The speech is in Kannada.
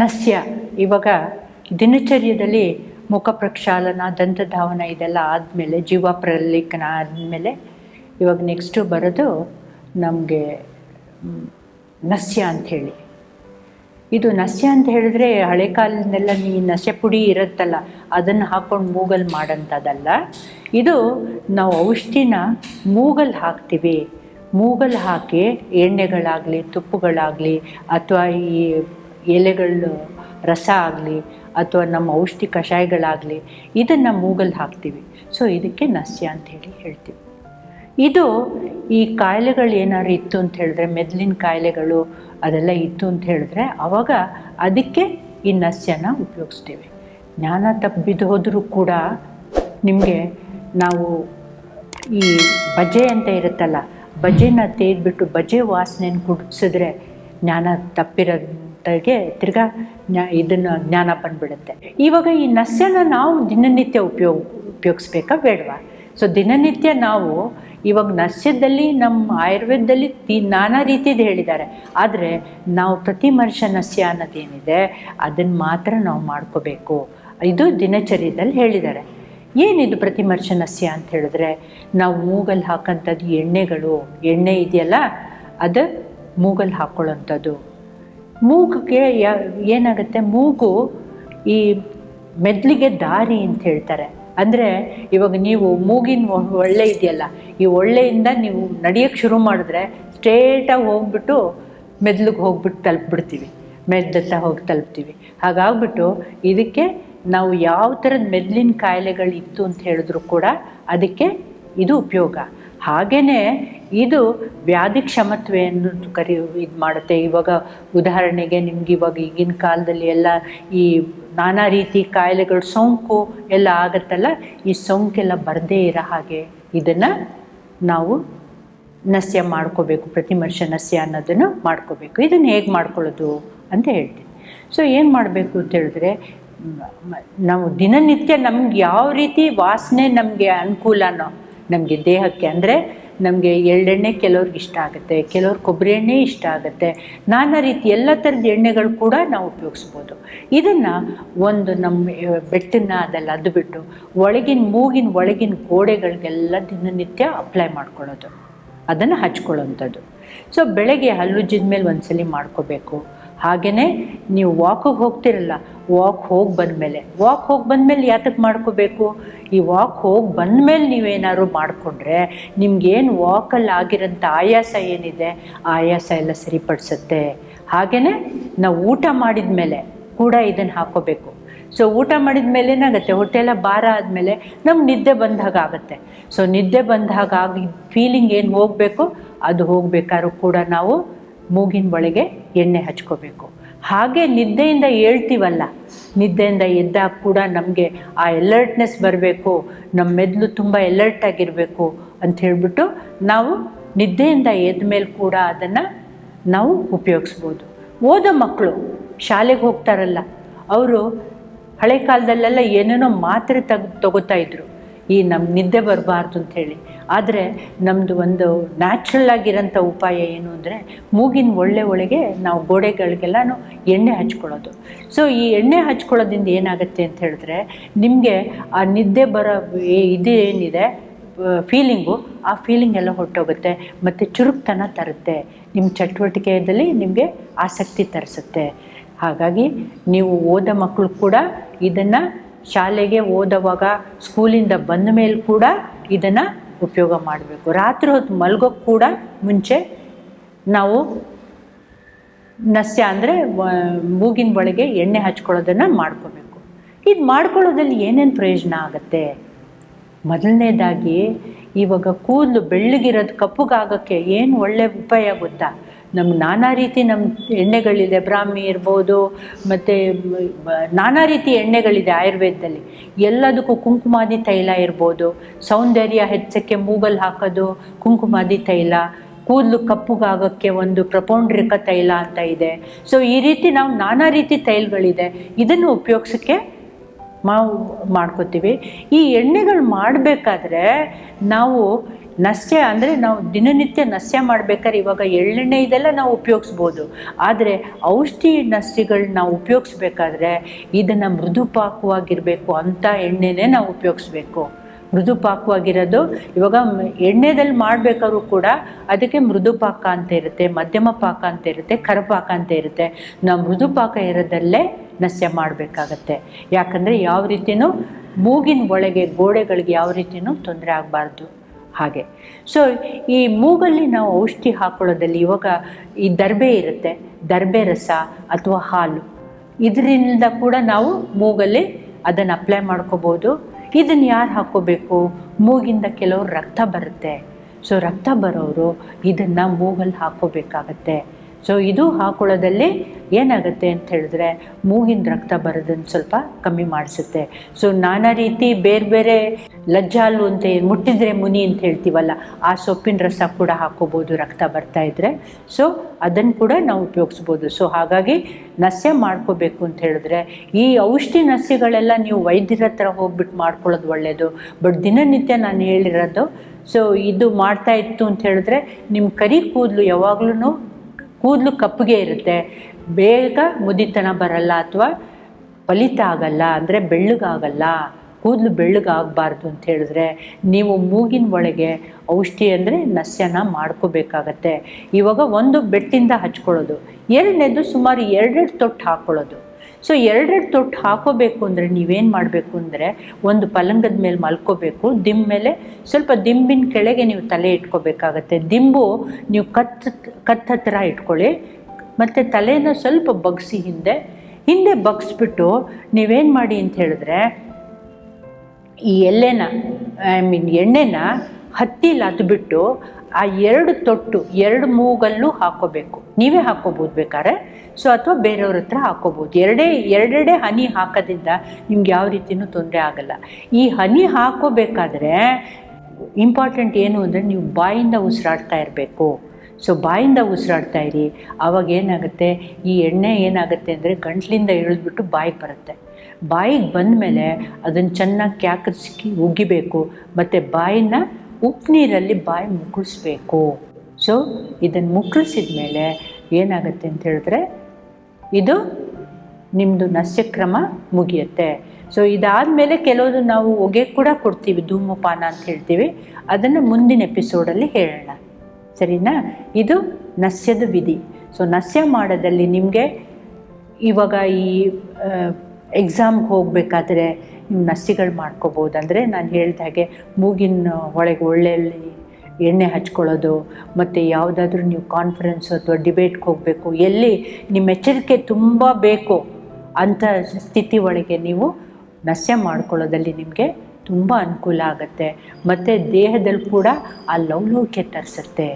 ನಸ್ಯ, ಇವಾಗ ದಿನಚರ್ಯದಲ್ಲಿ ಮುಖ ಪ್ರಕ್ಷಾಲನ ದಂತಧಾವನ ಇದೆಲ್ಲ ಆದಮೇಲೆ, ಜೀವ ಪ್ರಲೇಖನ ಆದಮೇಲೆ ಇವಾಗ ನೆಕ್ಸ್ಟು ಬರೋದು ನಮಗೆ ನಸ್ಯ ಅಂಥೇಳಿ ಇದು ನಸ್ಯ ಅಂತ ಹೇಳಿದ್ರೆ ಹಳೆ ಕಾಲದನ್ನೆಲ್ಲ ನೀ ನಸ್ಯ ಪುಡಿ ಇರುತ್ತಲ್ಲ, ಅದನ್ನು ಹಾಕ್ಕೊಂಡು ಮೂಗಲ್ ಮಾಡೋಂಥದ್ದಲ್ಲ ಇದು ನಾವು ಔಷಧಿನ ಮೂಗಲ್ ಹಾಕ್ತೀವಿ. ಮೂಗಲ್ ಹಾಕಿ ಎಣ್ಣೆಗಳಾಗಲಿ, ತುಪ್ಪುಗಳಾಗಲಿ ಅಥವಾ ಈ ಎಲೆಗಳು ರಸ ಆಗಲಿ ಅಥವಾ ನಮ್ಮ ಔಷಧಿ ಕಷಾಯಗಳಾಗಲಿ ಇದನ್ನು ಮೂಗಲ್ಲಿ ಹಾಕ್ತೀವಿ. ಸೊ ಇದಕ್ಕೆ ನಸ್ಯ ಅಂತ ಹೇಳಿ ಹೇಳ್ತೀವಿ. ಇದು ಈ ಕಾಯಿಲೆಗಳು ಏನಾದ್ರು ಇತ್ತು ಅಂತ ಹೇಳಿದ್ರೆ ಮೆದ್ಲಿನ ಕಾಯಿಲೆಗಳು ಅದೆಲ್ಲ ಇತ್ತು ಅಂತ ಹೇಳಿದ್ರೆ ಆವಾಗ ಅದಕ್ಕೆ ಈ ನಸ್ಯನ ಉಪಯೋಗಿಸ್ತೀವಿ. ಜ್ಞಾನ ತಪ್ಪಿದ್ದು ಹೋದರೂ ಕೂಡ ನಿಮಗೆ ನಾವು ಈ ಬಜೆ ಅಂತ ಇರುತ್ತಲ್ಲ ಬಜೆನ ತೇದ್ಬಿಟ್ಟು ಬಜೆ ವಾಸನೆಯನ್ನು ಕುಡಿಸಿದ್ರೆ ಜ್ಞಾನ ತಪ್ಪಿರೋಂಥಗೆ ತಿರ್ಗಾ ಜ್ಞಾ ಇದನ್ನು ಜ್ಞಾನ ಬಂದ್ಬಿಡುತ್ತೆ ಇವಾಗ ಈ ನಸ್ಯನ ನಾವು ದಿನನಿತ್ಯ ಉಪಯೋಗ ಉಪಯೋಗಿಸ್ಬೇಕಾ ಬೇಡವಾ? ಸೊ ದಿನನಿತ್ಯ ನಾವು ಇವಾಗ ನಸ್ಯದಲ್ಲಿ ನಮ್ಮ ಆಯುರ್ವೇದದಲ್ಲಿ ತಿ ನಾನಾ ರೀತಿದು ಹೇಳಿದ್ದಾರೆ. ಆದರೆ ನಾವು ಪ್ರತಿ ಮನುಷ್ಯ ನಸ್ಯ ಅನ್ನೋದೇನಿದೆ ಅದನ್ನು ಮಾತ್ರ ನಾವು ಮಾಡ್ಕೋಬೇಕು. ಇದು ದಿನಚರ್ಯದಲ್ಲಿ ಹೇಳಿದ್ದಾರೆ. ಏನಿದು ಪ್ರತಿಮರ್ಶನಸ್ಯ ಅಂತ ಹೇಳಿದ್ರೆ, ನಾವು ಮೂಗಲ್ಲಿ ಹಾಕೋಂಥದ್ದು ಎಣ್ಣೆಗಳು, ಎಣ್ಣೆ ಇದೆಯಲ್ಲ, ಅದು ಮೂಗಲ್ಲಿ ಹಾಕ್ಕೊಳ್ಳೋಂಥದ್ದು ಮೂಗಿಗೆ ಏನಾಗುತ್ತೆ? ಮೂಗು ಈ ಮೆದ್ಲಿಗೆ ದಾರಿ ಅಂತ ಹೇಳ್ತಾರೆ. ಅಂದರೆ ಇವಾಗ ನೀವು ಮೂಗಿನ ಒಳ್ಳೆ ಇದೆಯಲ್ಲ, ಈ ಒಳ್ಳೆಯಿಂದ ನೀವು ನಡೆಯೋಕ್ಕೆ ಶುರು ಮಾಡಿದ್ರೆ ಸ್ಟ್ರೇಟಾಗಿ ಹೋಗ್ಬಿಟ್ಟು ಮೆದ್ಲಿಗೆ ಹೋಗ್ಬಿಟ್ಟು ತಲುಪ್ಬಿಡ್ತೀವಿ. ಮೆದ್ದತ್ತ ಹೋಗಿ ತಲುಪ್ತೀವಿ. ಹಾಗಾಗ್ಬಿಟ್ಟು ಇದಕ್ಕೆ ನಾವು ಯಾವ ಥರದ ಮೆದ್ಲಿನ ಕಾಯಿಲೆಗಳಿತ್ತು ಅಂತ ಹೇಳಿದ್ರು ಕೂಡ ಅದಕ್ಕೆ ಇದು ಉಪಯೋಗ. ಹಾಗೆಯೇ ಇದು ವ್ಯಾಧಿ ಕ್ಷಮತ್ವೆಯನ್ನು ಕರಿ, ಇದು ಮಾಡುತ್ತೆ. ಇವಾಗ ಉದಾಹರಣೆಗೆ ನಿಮ್ಗೆ ಇವಾಗ ಈಗಿನ ಕಾಲದಲ್ಲಿ ಎಲ್ಲ ಈ ನಾನಾ ರೀತಿ ಕಾಯಿಲೆಗಳು ಸೋಂಕು ಎಲ್ಲ ಆಗುತ್ತಲ್ಲ, ಈ ಸೋಂಕೆಲ್ಲ ಬರದೇ ಇರೋ ಹಾಗೆ ಇದನ್ನು ನಾವು ನಸ್ಯ ಮಾಡ್ಕೋಬೇಕು, ಪ್ರತಿ ಮನುಷ್ಯ ನಸ್ಯ ಅನ್ನೋದನ್ನು ಮಾಡ್ಕೋಬೇಕು. ಇದನ್ನು ಹೇಗೆ ಮಾಡ್ಕೊಳ್ಳೋದು ಅಂತ ಹೇಳ್ತೀನಿ. ಸೊ ಏನು ಮಾಡಬೇಕು ಅಂತ ಹೇಳಿದ್ರೆ ನಾವು ದಿನನಿತ್ಯ ನಮ್ಗೆ ಯಾವ ರೀತಿ ವಾಸನೆ ನಮಗೆ ಅನುಕೂಲನೋ, ನಮಗೆ ದೇಹಕ್ಕೆ ಅಂದರೆ ನಮಗೆ ಎಳ್ಳೆಣ್ಣೆ ಕೆಲವ್ರಿಗೆ ಇಷ್ಟ ಆಗುತ್ತೆ, ಕೆಲವ್ರು ಕೊಬ್ಬರಿ ಎಣ್ಣೆ ಇಷ್ಟ ಆಗುತ್ತೆ. ನಾನಾ ರೀತಿ ಎಲ್ಲ ಥರದ ಎಣ್ಣೆಗಳು ಕೂಡ ನಾವು ಉಪಯೋಗಿಸ್ಬೋದು. ಇದನ್ನು ಒಂದು ನಮ್ಮ ಬೆಟ್ಟನ್ನ ಅದೆಲ್ಲ ಅದು ಬಿಟ್ಟು ಒಳಗಿನ ಮೂಗಿನ ಒಳಗಿನ ಗೋಡೆಗಳಿಗೆಲ್ಲ ದಿನನಿತ್ಯ ಅಪ್ಲೈ ಮಾಡ್ಕೊಳ್ಳೋದು. ಅದನ್ನು ಹಚ್ಕೊಳ್ಳೋಂಥದ್ದು. ಸೊ, ಬೆಳಗ್ಗೆ ಹಲ್ಲುಜ್ಜಿದ ಮೇಲೆ ಒಂದ್ಸಲಿ ಮಾಡ್ಕೋಬೇಕು. ಹಾಗೆಯೇ ನೀವು ವಾಕಿಗೆ ಹೋಗ್ತಿರಲ್ಲ ವಾಕ್ ಹೋಗಿ ಬಂದಮೇಲೆ. ವಾಕ್ ಹೋಗಿ ಬಂದಮೇಲೆ ಯಾತಕ್ಕೆ ಮಾಡ್ಕೋಬೇಕು? ಈ ವಾಕ್ ಹೋಗಿ ಬಂದಮೇಲೆ ನೀವೇನಾದ್ರು ಮಾಡಿಕೊಂಡ್ರೆ ನಿಮ್ಗೇನು ವಾಕಲ್ಲಿ ಆಗಿರೋಂಥ ಆಯಾಸ ಏನಿದೆ, ಆಯಾಸ ಎಲ್ಲ ಸರಿಪಡಿಸುತ್ತೆ. ಹಾಗೆಯೇ ನಾವು ಊಟ ಮಾಡಿದ ಮೇಲೆ ಕೂಡ ಇದನ್ನು ಹಾಕೋಬೇಕು. ಸೊ ಊಟ ಮಾಡಿದ ಮೇಲೆ ಏನಾಗುತ್ತೆ? ಹೊಟ್ಟೆಲ್ಲ ಭಾರ ಆದಮೇಲೆ ನಮ್ಗೆ ನಿದ್ದೆ ಬಂದಾಗ ಆಗುತ್ತೆ. ಸೊ ನಿದ್ದೆ ಬಂದಾಗ ಆಗಿ ಫೀಲಿಂಗ್ ಏನು ಹೋಗಬೇಕು? ಅದು ಹೋಗಬೇಕಾದ್ರೂ ಕೂಡ ನಾವು ಮೂಗಿನ ಒಳಗೆ ಎಣ್ಣೆ ಹಚ್ಕೋಬೇಕು. ಹಾಗೆ ನಿದ್ದೆಯಿಂದ ಹೇಳ್ತೀವಲ್ಲ, ನಿದ್ದೆಯಿಂದ ಎದ್ದಾಗ ಕೂಡ ನಮಗೆ ಆ ಎಲರ್ಟ್ನೆಸ್ ಬರಬೇಕು ನಮ್ಮ ಮೆದುಳು ತುಂಬ ಎಲರ್ಟ್ ಆಗಿರಬೇಕು ಅಂತ ಹೇಳ್ಬಿಟ್ಟು ನಾವು ನಿದ್ದೆಯಿಂದ ಎದ್ದ ಮೇಲೆ ಕೂಡ ಅದನ್ನು ನಾವು ಉಪಯೋಗಿಸ್ಬೋದು. ಓದೋ ಮಕ್ಕಳು ಶಾಲೆಗೆ ಹೋಗ್ತಾರಲ್ಲ, ಅವರು ಹಳೆ ಕಾಲದಲ್ಲೆಲ್ಲ ಏನೇನೋ ಮಾತ್ರೆ ತಗ್, ತಗೋತಾ ಇದ್ರು. ಈ ನಮ್ಮ ನಿದ್ದೆ ಬರಬಾರ್ದು ಅಂಥೇಳಿ ಆದರೆ ನಮ್ಮದು ಒಂದು ನ್ಯಾಚುರಲ್ ಆಗಿರೋಂಥ ಉಪಾಯ ಏನು ಅಂದರೆ ಮೂಗಿನ ಒಳ್ಳೆ ಒಳಗೆ ನಾವು ಗೋಡೆಗಳಿಗೆಲ್ಲನೂ ಎಣ್ಣೆ ಹಚ್ಕೊಳ್ಳೋದು. ಸೊ ಈ ಎಣ್ಣೆ ಹಚ್ಕೊಳ್ಳೋದ್ರಿಂದ ಏನಾಗುತ್ತೆ ಅಂತ ಹೇಳಿದ್ರೆ ನಿಮಗೆ ಆ ನಿದ್ದೆ ಬರೋ ಇದು ಏನಿದೆ ಫೀಲಿಂಗು ಆ ಫೀಲಿಂಗ್ ಎಲ್ಲ ಹೊರಟೋಗುತ್ತೆ. ಮತ್ತು ಚುರುಕ್ತನ ತರುತ್ತೆ. ನಿಮ್ಮ ಚಟುವಟಿಕೆಯಲ್ಲಿ ನಿಮಗೆ ಆಸಕ್ತಿ ತರಿಸುತ್ತೆ. ಹಾಗಾಗಿ ನೀವು ಓದ ಮಕ್ಕಳು ಕೂಡ ಇದನ್ನು ಶಾಲೆಗೆ ಓದೋವಾಗ ಸ್ಕೂಲಿಂದ ಬಂದ ಮೇಲೆ ಕೂಡ ಇದನ್ನು ಉಪಯೋಗ ಮಾಡಬೇಕು. ರಾತ್ರಿ ಹೊತ್ತು ಮಲ್ಗೋಕ್ಕೆ ಕೂಡ ಮುಂಚೆ ನಾವು ನಸ್ಯ ಅಂದರೆ ಮೂಗಿನ ಒಳಗೆ ಎಣ್ಣೆ ಹಚ್ಕೊಳ್ಳೋದನ್ನು ಮಾಡ್ಕೋಬೇಕು. ಇದು ಮಾಡ್ಕೊಳ್ಳೋದ್ರಲ್ಲಿ ಏನೇನು ಪ್ರಯೋಜನ ಆಗುತ್ತೆ? ಮೊದಲನೇದಾಗಿ ಇವಾಗ ಕೂದಲು ಬೆಳ್ಳಗಿರೋದು ಕಪ್ಪುಗಾಗೋಕ್ಕೆ ಏನು ಒಳ್ಳೆ ಉಪಾಯ ಗೊತ್ತಾ? ನಮ್ಗೆ ನಾನಾ ರೀತಿ ನಮ್ಮ ಎಣ್ಣೆಗಳಿದೆ, ಬ್ರಾಹ್ಮಿ ಇರ್ಬೋದು, ಮತ್ತು ನಾನಾ ರೀತಿ ಎಣ್ಣೆಗಳಿದೆ ಆಯುರ್ವೇದದಲ್ಲಿ. ಎಲ್ಲದಕ್ಕೂ ಕುಂಕುಮಾದಿ ತೈಲ ಇರ್ಬೋದು. ಸೌಂದರ್ಯ ಹೆಚ್ಚಕ್ಕೆ ಮೂಗಲ್ ಹಾಕೋದು, ಕುಂಕುಮಾದಿ ತೈಲ. ಕೂದಲು ಕಪ್ಪುಗಾಗೋಕ್ಕೆ ಒಂದು ಪ್ರಪೌಂಡ್ರಿಕ ತೈಲ ಅಂತ ಇದೆ. ಸೊ ಈ ರೀತಿ ನಾವು ನಾನಾ ರೀತಿ ತೈಲಗಳಿದೆ. ಇದನ್ನು ಉಪಯೋಗಿಸೋಕ್ಕೆ ನಾವು ಮಾಡ್ಕೋತೀವಿ. ಈ ಎಣ್ಣೆಗಳು ಮಾಡಬೇಕಾದ್ರೆ ನಾವು ನಸ್ಯ ಅಂದರೆ ನಾವು ದಿನನಿತ್ಯ ನಸ್ಯ ಮಾಡ್ಬೇಕಾದ್ರೆ ಇವಾಗ ಎಳ್ಳೆಣ್ಣೆ ಇದೆಲ್ಲ ನಾವು ಉಪಯೋಗಿಸ್ಬೋದು. ಆದರೆ ಔಷಧಿ ನಸ್ಯಗಳನ್ನ ನಾವು ಉಪಯೋಗಿಸ್ಬೇಕಾದ್ರೆ ಇದನ್ನು ಮೃದುಪಾಕವಾಗಿರಬೇಕು ಅಂಥ ಎಣ್ಣೆನೇ ನಾವು ಉಪಯೋಗಿಸ್ಬೇಕು. ಮೃದುಪಾಕವಾಗಿರೋದು ಇವಾಗ ಎಣ್ಣೆದಲ್ಲಿ ಮಾಡಬೇಕಾದ್ರೂ ಕೂಡ ಅದಕ್ಕೆ ಮೃದುಪಾಕ ಅಂತ ಇರುತ್ತೆ, ಮಧ್ಯಮ ಪಾಕ ಅಂತ ಇರುತ್ತೆ, ಕರಪಾಕ ಅಂತ ಇರುತ್ತೆ. ನಾವು ಮೃದುಪಾಕ ಇರೋದಲ್ಲೇ ನಸ್ಯ ಮಾಡಬೇಕಾಗತ್ತೆ. ಯಾಕಂದರೆ ಯಾವ ರೀತಿಯೂ ಮೂಗಿನ ಒಳಗೆ ಗೋಡೆಗಳಿಗೆ ಯಾವ ರೀತಿಯೂ ತೊಂದರೆ ಆಗಬಾರ್ದು. ಹಾಗೆ. ಸೊ ಈ ಮೂಗಲ್ಲಿ ನಾವು ಔಷಧಿ ಹಾಕೊಳ್ಳೋದಲ್ಲಿ ಇವಾಗ ಈ ದರ್ಬೆ ಇರುತ್ತೆ. ದರ್ಬೆ ರಸ ಅಥವಾ ಹಾಲು. ಇದರಿಂದ ಕೂಡ ನಾವು ಮೂಗಲ್ಲಿ ಅದನ್ನು ಅಪ್ಲೈ ಮಾಡ್ಕೋಬೋದು. ಇದನ್ನು ಯಾರು ಹಾಕ್ಕೋಬೇಕು? ಮೂಗಿಂದ ಕೆಲವರು ರಕ್ತ ಬರುತ್ತೆ. ಸೊ ರಕ್ತ ಬರೋರು ಇದನ್ನು ಮೂಗಲ್ಲಿ ಹಾಕ್ಕೋಬೇಕಾಗತ್ತೆ. ಸೊ ಇದು ಹಾಕೊಳ್ಳೋದಲ್ಲಿ ಏನಾಗುತ್ತೆ ಅಂತ ಹೇಳಿದ್ರೆ ಮೂಗಿನ ರಕ್ತ ಬರೋದನ್ನು ಸ್ವಲ್ಪ ಕಮ್ಮಿ ಮಾಡಿಸುತ್ತೆ. ಸೊ ನಾನಾ ರೀತಿ ಬೇರೆ ಬೇರೆ ಲಜ್ಜಾಲು ಅಂತ ಮುಟ್ಟಿದ್ರೆ ಮುನಿ ಅಂತ ಹೇಳ್ತೀವಲ್ಲ, ಆ ಸೊಪ್ಪಿನ ರಸ ಕೂಡ ಹಾಕೋಬೋದು ರಕ್ತ ಬರ್ತಾ ಇದ್ದರೆ ಸೊ ಅದನ್ನು ಕೂಡ ನಾವು ಉಪಯೋಗಿಸ್ಬೋದು. ಸೊ ಹಾಗಾಗಿ ನಸ್ಯ ಮಾಡ್ಕೋಬೇಕು ಅಂತ ಹೇಳಿದ್ರೆ ಈ ಔಷಧಿ ನಸ್ಯಗಳೆಲ್ಲ ನೀವು ವೈದ್ಯರ ಹತ್ರ ಹೋಗ್ಬಿಟ್ಟು ಮಾಡ್ಕೊಳ್ಳೋದು ಒಳ್ಳೆಯದು ಬಟ್ ದಿನನಿತ್ಯ ನಾನು ಹೇಳಿರೋದು ಸೊ ಇದು ಮಾಡ್ತಾ ಇತ್ತು ಅಂತ ಹೇಳಿದ್ರೆ ನಿಮ್ಮ ಕರಿ ಕೂದಲು ಯಾವಾಗ್ಲೂ ಕೂದಲು ಕಪ್ಪಗೆ ಇರುತ್ತೆ. ಬೇಗ ಮುದಿತನ ಬರಲ್ಲ ಅಥವಾ ಫಲಿತ ಆಗಲ್ಲ ಅಂದರೆ ಬೆಳ್ಳಗಾಗಲ್ಲ. ಕೂದಲು ಬೆಳ್ಳಗಾಗಬಾರ್ದು ಅಂತ ಹೇಳಿದ್ರೆ ನೀವು ಮೂಗಿನ ಒಳಗೆ ಔಷಧಿ ಅಂದರೆ ನಸ್ಯನ ಮಾಡ್ಕೋಬೇಕಾಗತ್ತೆ. ಇವಾಗ ಒಂದು ಬೆಟ್ಟಿಂದ ಹಚ್ಕೊಳ್ಳೋದು. ಎರಡನೇದು ಸುಮಾರು ಎರಡೆರಡು ತೊಟ್ಟು ಹಾಕ್ಕೊಳ್ಳೋದು ಸೊ ಎರಡೆರಡು ತೊಟ್ಟು ಹಾಕೋಬೇಕು ಅಂದರೆ ನೀವೇನು ಮಾಡಬೇಕು ಅಂದರೆ ಒಂದು ಪಲಂಗದ ಮೇಲೆ ಮಲ್ಕೋಬೇಕು, ದಿಂಬ ಮೇಲೆ ಸ್ವಲ್ಪ ದಿಂಬಿನ ಕೆಳಗೆ ನೀವು ತಲೆ ಇಟ್ಕೋಬೇಕಾಗತ್ತೆ. ದಿಂಬು ನೀವು ಕತ್ ಕತ್ ಹತ್ರ ಇಟ್ಕೊಳ್ಳಿ, ಮತ್ತು ತಲೆನ ಸ್ವಲ್ಪ ಬಗ್ಸಿ ಹಿಂದೆ ಹಿಂದೆ ಬಗ್ಸ್ಬಿಟ್ಟು ನೀವೇನು ಮಾಡಿ ಅಂತ ಹೇಳಿದ್ರೆ, ಈ ಎಣ್ಣೆನ ಐ ಮೀನ್ ಎಣ್ಣೆನ ಹತ್ತಿಲಿ ಅದ್ಬಿಟ್ಟು ಆ ಎರಡು ತೊಟ್ಟು, ಎರಡು ಮೂಗಲ್ಲೂ ಹಾಕೋಬೇಕು. ನೀವೇ ಹಾಕೋಬೋದು ಬೇಕಾದ್ರೆ. ಸೊ ಅಥವಾ ಬೇರೆಯವ್ರ ಹತ್ರ ಹಾಕೋಬೋದು. ಎರಡೇ, ಎರಡೆರಡೇ ಹನಿ ಹಾಕೋದ್ರಿಂದ ನಿಮ್ಗೆ ಯಾವ ರೀತಿಯೂ ತೊಂದರೆ ಆಗಲ್ಲ. ಈ ಹನಿ ಹಾಕೋಬೇಕಾದ್ರೆ ಇಂಪಾರ್ಟೆಂಟ್ ಏನು ಅಂದರೆ ನೀವು ಬಾಯಿಂದ ಉಸಿರಾಡ್ತಾ ಇರಬೇಕು. ಸೊ ಬಾಯಿಂದ ಉಸಿರಾಡ್ತಾ ಇರಿ. ಆವಾಗ ಏನಾಗುತ್ತೆ? ಈ ಎಣ್ಣೆ ಏನಾಗುತ್ತೆ ಅಂದರೆ ಗಂಟ್ಲಿಂದ ಇಳಿದ್ಬಿಟ್ಟು ಬಾಯಿಗೆ ಬರುತ್ತೆ. ಬಾಯಿಗೆ ಬಂದಮೇಲೆ ಅದನ್ನು ಚೆನ್ನಾಗಿ ಕ್ಯಾಕರಿಸಿ ಉಗಿಬೇಕು. ಮತ್ತು ಬಾಯಿನ ಉಪ್ಪು ನೀರಲ್ಲಿ ಬಾಯಿ ಮುಕ್ಕಳಿಸ್ಬೇಕು ಸೊ ಇದನ್ನು ಮುಕ್ಕಳಿಸಿದ ಮೇಲೆ ಏನಾಗುತ್ತೆ ಅಂತ ಹೇಳಿದ್ರೆ, ಇದು ನಿಮ್ಮದು ನಸ್ಯಕ್ರಮ ಮುಗಿಯುತ್ತೆ. ಸೊ ಇದಾದಮೇಲೆ ಕೆಲವೊಂದು ನಾವು ಹೊಗೆ ಕೂಡ ಕೊಡ್ತೀವಿ, ಧೂಮಪಾನ ಅಂತ ಹೇಳ್ತೀವಿ. ಅದನ್ನು ಮುಂದಿನ ಎಪಿಸೋಡಲ್ಲಿ ಹೇಳೋಣ. ಸರಿನಾ? ಇದು ನಸ್ಯದ ವಿಧಿ. ಸೊ ನಸ್ಯ ಮಾಡೋದಲ್ಲಿ ನಿಮಗೆ ಇವಾಗ ಈ ಎಕ್ಸಾಮ್ಗೆ ಹೋಗಬೇಕಾದ್ರೆ ನೀವು ನಸಿಗಳು ಮಾಡ್ಕೋಬೋದು. ಅಂದರೆ ನಾನು ಹೇಳ್ದ ಹಾಗೆ ಮೂಗಿನ ಒಳಗೆ ಒಳ್ಳೆಯಲ್ಲಿ ಎಣ್ಣೆ ಹಚ್ಕೊಳ್ಳೋದು, ಮತ್ತು ಯಾವುದಾದ್ರೂ ನೀವು ಕಾನ್ಫರೆನ್ಸ್ ಅಥವಾ ಡಿಬೇಟ್ಗೆ ಹೋಗಬೇಕು, ಎಲ್ಲಿ ನಿಮ್ಮ ಎಚ್ಚರಿಕೆ ತುಂಬ ಬೇಕು ಅಂಥ ಸ್ಥಿತಿ ಒಳಗೆ ನೀವು ನಸ್ಯ ಮಾಡ್ಕೊಳ್ಳೋದಲ್ಲಿ ನಿಮಗೆ ತುಂಬ ಅನುಕೂಲ ಆಗುತ್ತೆ. ಮತ್ತು ದೇಹದಲ್ಲಿ ಕೂಡ ಆ ಲೌಲೌಕ್ಯ ತರಿಸುತ್ತೆ.